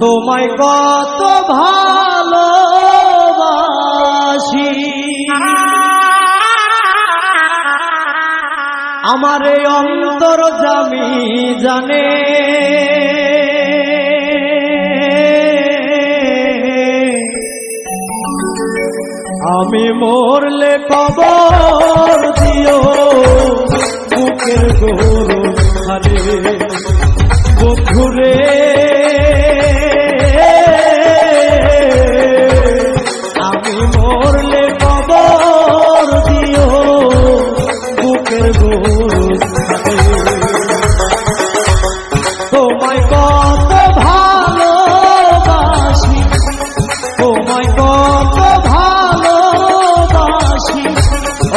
তোমায় কত ভালোবাসি। আমার এই অন্তর জামি জানে। আমি মরলে কবর দিও, বুকের গরু খালে বন্ধুরে তোমায় কত ভালোবাসি তোমায় কত ভালোবাসি।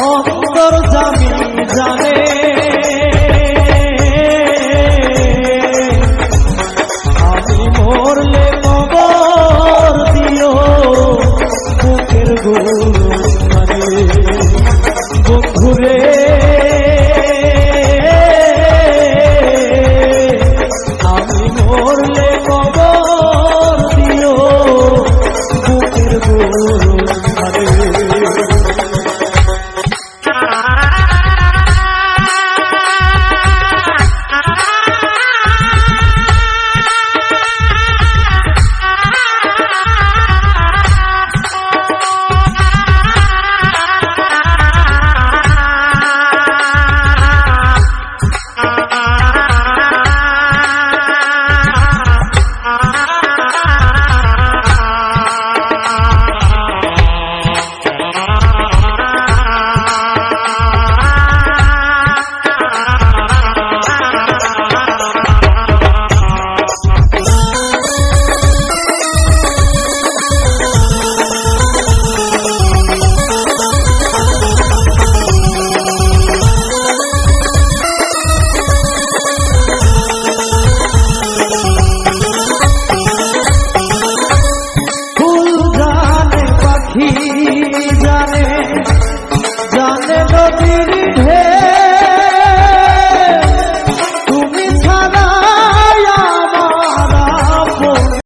অন্তর